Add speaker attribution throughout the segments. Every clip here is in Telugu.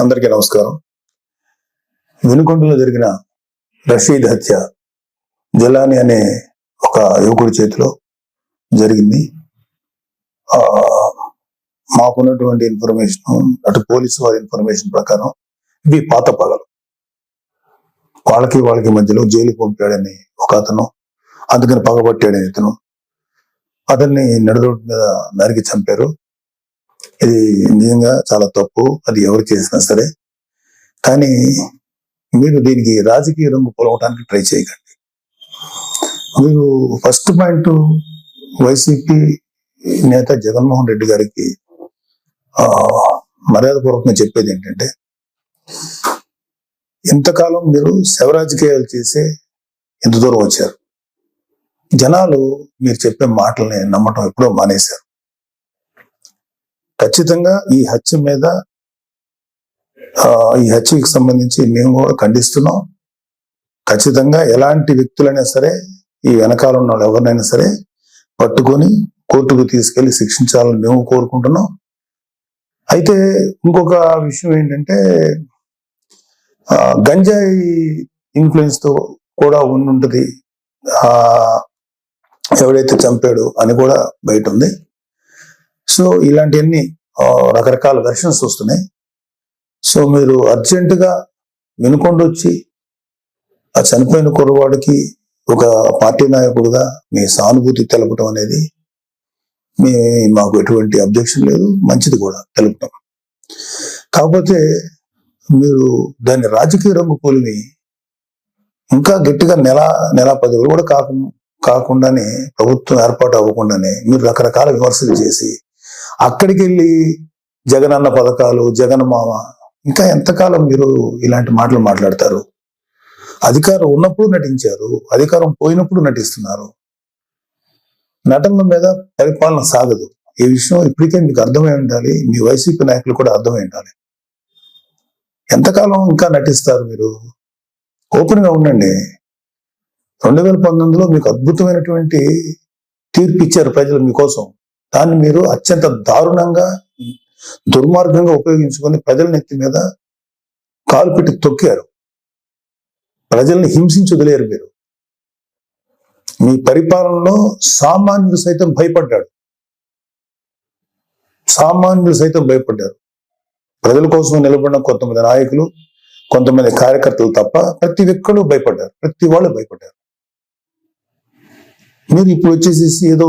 Speaker 1: అందరికీ నమస్కారం. వెనుకొండలో జరిగిన రషీద్ హత్య జలాని అనే ఒక యువకుడి చేతిలో జరిగింది. ఆ, మాకున్నటువంటి ఇన్ఫర్మేషన్ అటు పోలీసు వారి ఇన్ఫర్మేషన్ ప్రకారం ఇవి పాత పగలు. వాళ్ళకి వాళ్ళకి మధ్యలో జైలు పంపాడని ఒక అతను అందుకని పగబట్టాడని ఇతను అతన్ని నడురోడ్డు మీద నరికి చంపారు. ఇది నిజంగా చాలా తప్పు. అది ఎవరు చేసినా సరే. కానీ మీరు దీనికి రాజకీయ రంగు పొలవటానికి ట్రై చేయకండి. మీరు ఫస్ట్ పాయింట్ వైసీపీ నేత జగన్మోహన్ రెడ్డి గారికి మర్యాదపూర్వకంగా చెప్పేది ఏంటంటే ఇంతకాలం మీరు శవ రాజకీయాలు చేసే ఇంత దూరం వచ్చారు. జనాలు మీరు చెప్పే మాటల్ని నమ్మటం ఎప్పుడో మానేశారు. ఖచ్చితంగా ఈ హత్య మీద ఈ హత్యకి సంబంధించి మేము కూడా ఖండిస్తున్నాం. ఖచ్చితంగా ఎలాంటి వ్యక్తులైనా సరే ఈ వెనకాల ఉన్న వాళ్ళు ఎవరినైనా సరే పట్టుకొని కోర్టుకు తీసుకెళ్ళి శిక్షించాలని మేము కోరుకుంటున్నాం. అయితే ఇంకొక విషయం ఏంటంటే గంజాయి ఇన్ఫ్లుయెన్స్తో కూడా ఉండుంటుంది. ఎవడైతే చంపాడు అని కూడా బయట ఉంది. సో ఇలాంటివన్నీ రకరకాల వెర్షన్స్ వస్తున్నాయి. సో మీరు అర్జెంటుగా వినుకొండ వచ్చి ఆ చనిపోయిన కుర్రవాడికి ఒక పార్టీ నాయకుడుగా మీ సానుభూతి తెలపడం అనేది మీ మాకు ఎటువంటి అబ్జెక్షన్ లేదు. మంచిది కూడా తెలుపటం. కాకపోతే మీరు దాన్ని రాజకీయ రంగు పోలిని ఇంకా గట్టిగా నెల నెల పది రోజులు కూడా కాకు కాకుండానే ప్రభుత్వం ఏర్పాటు అవ్వకుండానే మీరు రకరకాల విమర్శలు చేసి అక్కడికి వెళ్ళి జగనన్న పథకాలు జగన్ మామ ఇంకా ఎంతకాలం మీరు ఇలాంటి మాటలు మాట్లాడతారు? అధికారం ఉన్నప్పుడు నటించారు అధికారం పోయినప్పుడు నటిస్తున్నారు. నటనల మీద పరిపాలన సాగదు. ఈ విషయం ఇప్పటికే మీకు అర్థమై ఉండాలి మీ వైసీపీ నాయకులు కూడా అర్థమై ఉండాలి. ఎంతకాలం ఇంకా నటిస్తారు మీరు? ఓపెన్గా ఉండండి. రెండు వేల పంతొమ్మిదిలో మీకు అద్భుతమైనటువంటి తీర్పు ఇచ్చారు ప్రజలు మీకోసం. దాన్ని మీరు అత్యంత దారుణంగా దుర్మార్గంగా ఉపయోగించుకొని ప్రజల నెత్తి మీద కాలు పెట్టి తొక్కారు. ప్రజల్ని హింసించి వదిలేరు మీరు. మీ పరిపాలనలో సామాన్యులు సైతం భయపడ్డాడు సామాన్యులు సైతం భయపడ్డారు. ప్రజల కోసం నిలబడిన కొంతమంది నాయకులు కొంతమంది కార్యకర్తలు తప్ప ప్రతి ఒక్కరు భయపడ్డారు. ప్రతి వాళ్ళు భయపడ్డారు. మీరు ఇప్పుడు వచ్చేసేసి ఏదో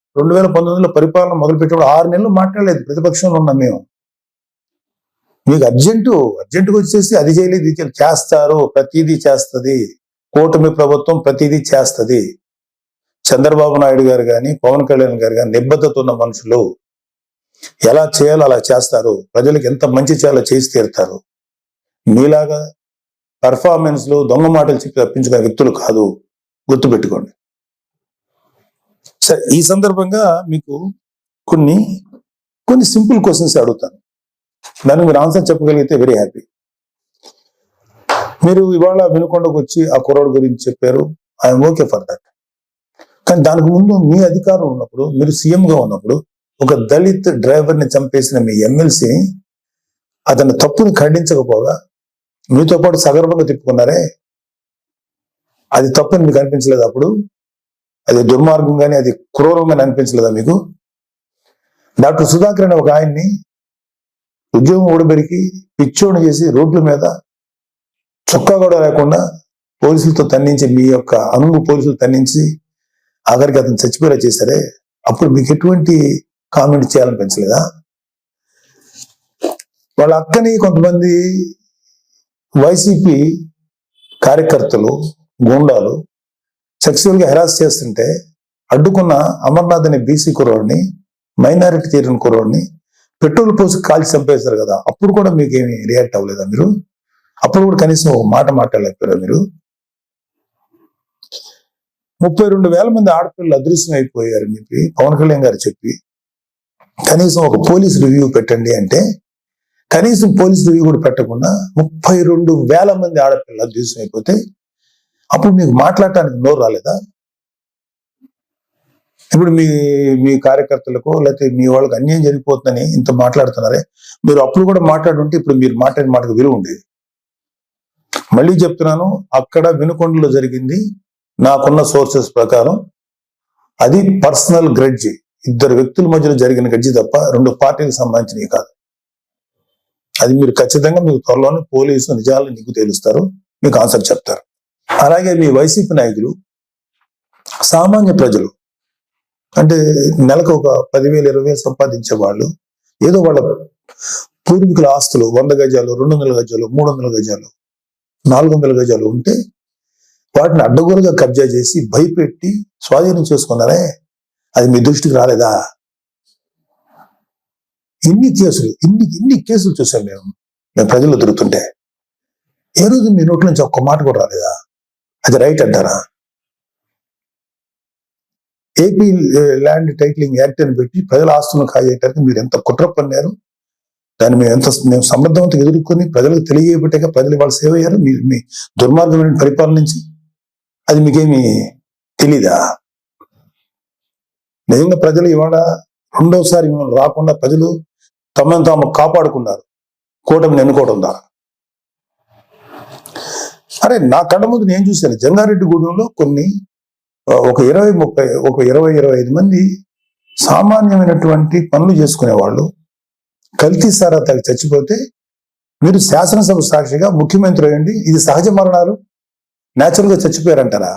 Speaker 1: రెండు వేల పంతొమ్మిదిలో పరిపాలన మొదలుపెట్టినప్పుడు ఆరు నెలలు మాట్లాడలేదు. ప్రతిపక్షంలో ఉన్నాం మేము. మీకు అర్జెంటు అర్జెంటుగా వచ్చేసి అది చేయలేదు ఇది చేయలేదు. చేస్తారు ప్రతిదీ చేస్తుంది. కూటమి ప్రభుత్వం ప్రతిదీ చేస్తుంది. చంద్రబాబు నాయుడు గారు కానీ పవన్ కళ్యాణ్ గారు కానీ నిబద్ధత ఉన్న మనుషులు. ఎలా చేయాలో అలా చేస్తారు. ప్రజలకు ఎంత మంచి చేయాలో చేసి తీరుతారు. మీలాగా పర్ఫార్మెన్స్లు దొంగ మాటలు చెప్పి తప్పించుకునే వ్యక్తులు కాదు. గుర్తుపెట్టుకోండి. సరే ఈ సందర్భంగా మీకు కొన్ని కొన్ని సింపుల్ క్వశ్చన్స్ అడుగుతాను. దానికి మీరు ఆన్సర్ చెప్పగలిగితే వెరీ హ్యాపీ మీరు ఇవాళ వినుకొండకు వచ్చి ఆ కుర్రోడు గురించి చెప్పారు. ఐఎమ్ ఓకే ఫర్ దట్ కానీ దానికి ముందు మీ అధికారం ఉన్నప్పుడు మీరు సీఎంగా ఉన్నప్పుడు ఒక దళిత్ డ్రైవర్ని చంపేసిన మీ ఎమ్మెల్సీని అతని తప్పుని ఖండించకపోగా మీతో పాటు సగర్భంగా తిప్పుకున్నారే? అది తప్పని మీకు అనిపించలేదు అప్పుడు? అది దుర్మార్గం కానీ అది క్రూరంగా అనిపించలేదా మీకు? డాక్టర్ సుధాకర్ అనే ఒక ఆయన్ని ఉద్యోగం ఊడబెరికి పిచ్చోడు చేసి రోడ్ల మీద చొక్కా కూడా లేకుండా పోలీసులతో తన్నించి మీ యొక్క అనుగు పోలీసులు తన్నించి ఆఖరికి అతను చచ్చిపోయేలా చేశారే? అప్పుడు మీకు ఎటువంటి కామెంట్ చేయాలనిపించలేదా? వాళ్ళ అక్కని కొంతమంది వైసీపీ కార్యకర్తలు గూండాలు సెక్సువల్ హెరాస్ చేస్తుంటే అడ్డుకున్న అమర్నాథ్ అనే బీసీ కుర్రోడిని మైనారిటీ తీరిన కుర్రోడిని పెట్రోల్ పోసి కాల్చి చంపేశారు కదా అప్పుడు కూడా మీకు ఏమి రియాక్ట్ అవ్వలేదా మీరు? అప్పుడు కూడా కనీసం ఒక మాట మాట్లాడలేకపోయారా మీరు? ముప్పై రెండు వేల మంది ఆడపిల్లలు అదృశ్యం అయిపోయారని చెప్పి పవన్ కళ్యాణ్ గారు చెప్పి కనీసం ఒక పోలీస్ రివ్యూ పెట్టండి అంటే కనీసం పోలీస్ రివ్యూ కూడా పెట్టకుండా ముప్పై రెండు వేల మంది ఆడపిల్లలు అదృశ్యం అయిపోతే అప్పుడు మీకు మాట్లాడటానికి నోరు రాలేదా? ఇప్పుడు మీ మీ కార్యకర్తలకు లేకపోతే మీ వాళ్ళకి అన్యాయం జరిగిపోతుందని ఇంత మాట్లాడుతున్నారే మీరు అప్పుడు కూడా మాట్లాడుంటే ఇప్పుడు మీరు మాట్లాడిన మాటకు విలువ ఉండేది. మళ్ళీ చెప్తున్నాను అక్కడ వినుకొండలో జరిగింది నాకున్న సోర్సెస్ ప్రకారం అది పర్సనల్ గ్రెడ్జి. ఇద్దరు వ్యక్తుల మధ్యలో జరిగిన గడ్జి తప్ప రెండు పార్టీలకు సంబంధించినవి కాదు. అది మీరు ఖచ్చితంగా మీకు త్వరలోనే పోలీసు నిజాలు నీకు తేలుస్తారు మీకు ఆన్సర్ చెప్తారు. అలాగే మీ వైసీపీ నాయకులు సామాన్య ప్రజలు అంటే నెలకు ఒక పదివేలు ఇరవై వేలు సంపాదించే వాళ్ళు ఏదో వాళ్ళ పూర్వీకుల ఆస్తులు వంద గజాలు రెండు వందల గజాలు మూడు వందల గజాలు నాలుగు వందల గజాలు ఉంటే వాటిని అడ్డగోలుగా కబ్జా చేసి భయపెట్టి స్వాధీనం చేసుకున్నారే? అది మీ దృష్టికి రాలేదా? ఇన్ని కేసులు ఇన్ని ఇన్ని కేసులు చూసాం మేము మేము ప్రజలు దొరుకుతుంటే ఏ రోజు మీ నోట్ల నుంచి ఒక్క మాట కూడా రాలేదా? అది రైట్ అంటారా? ఏపీ ల్యాండ్ టైటిలింగ్ యాక్ట్ అని పెట్టి ప్రజల ఆస్తులను కాజేయటానికి మీరు ఎంత కుట్ర పన్నారు దాన్ని మేము ఎంత మేము సమర్థవంతంగా ఎదుర్కొని ప్రజలకు తెలియబట్టాక ప్రజలు వాళ్ళు సేవ అయ్యారు. మీరు మీ దుర్మార్గమైన పరిపాలన నుంచి అది మీకేమి తెలీదా? నిజంగా ప్రజలు ఇవాళ రెండోసారి మిమ్మల్ని రాకుండా ప్రజలు తమను తాము కాపాడుకున్నారు. కూటమిని ఎన్నుకోవడం ద్వారా. అరే నా కళ్ళ ముందు నేను చూశాను. జంగారెడ్డి గూడెంలో కొన్ని ఒక ఇరవై ముప్పై ఒక ఇరవై ఇరవై ఐదు మంది సామాన్యమైనటువంటి పనులు చేసుకునే వాళ్ళు కల్తీ సారా తగ్గి చచ్చిపోతే మీరు శాసనసభ సాక్షిగా ముఖ్యమంత్రి అయ్యండి. ఇది సహజ మరణాలు. న్యాచురల్గా చచ్చిపోయారంటారా?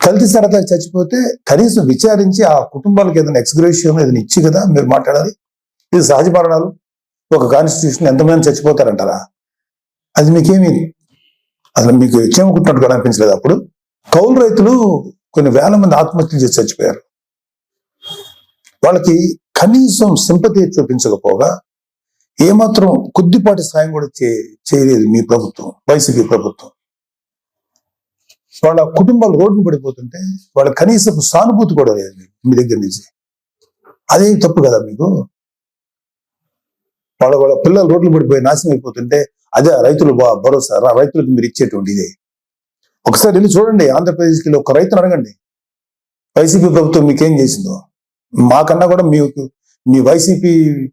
Speaker 1: కల్తీ సారా తగ్గి చచ్చిపోతే కనీసం విచారించి ఆ కుటుంబాలకు ఏదైనా ఎక్స్గ్రేషియం ఏదైనా ఇచ్చి కదా మీరు మాట్లాడాలి. ఇది సహజ మరణాలు. ఒక కాన్స్టిట్యూషన్ ఎంతమంది చచ్చిపోతారంటారా? అది మీకేమి అసలు మీకు ఇచ్చేమనుకుంటున్నట్టు కూడా అనిపించలేదు అప్పుడు. కౌలు రైతులు కొన్ని వేల మంది ఆత్మహత్యలు చేసి చచ్చిపోయారు. వాళ్ళకి కనీసం సింపతి చూపించకపోగా ఏమాత్రం కొద్దిపాటి సాయం కూడా చే- చేయలేదు మీ ప్రభుత్వం వైసీపీ ప్రభుత్వం. వాళ్ళ కుటుంబాలు రోడ్డు పడిపోతుంటే వాళ్ళ కనీసం సానుభూతి కూడా లేదు మీ దగ్గర నుంచి. అదే తప్పు కదా మీకు? వాళ్ళ వాళ్ళ పిల్లలు రోడ్లు పడిపోయి నాశనం అయిపోతుంటే అదే రైతులు బా- భరోసా రా- రైతులకు మీరు ఇచ్చేటువంటి ఇదే. ఒకసారి వెళ్ళి చూడండి ఆంధ్రప్రదేశ్కి వెళ్ళి ఒక రైతును అడగండి. వైసీపీ ప్రభుత్వం మీకేం చేసిందో? మాకన్నా కూడా మీకు మీ వైసీపీ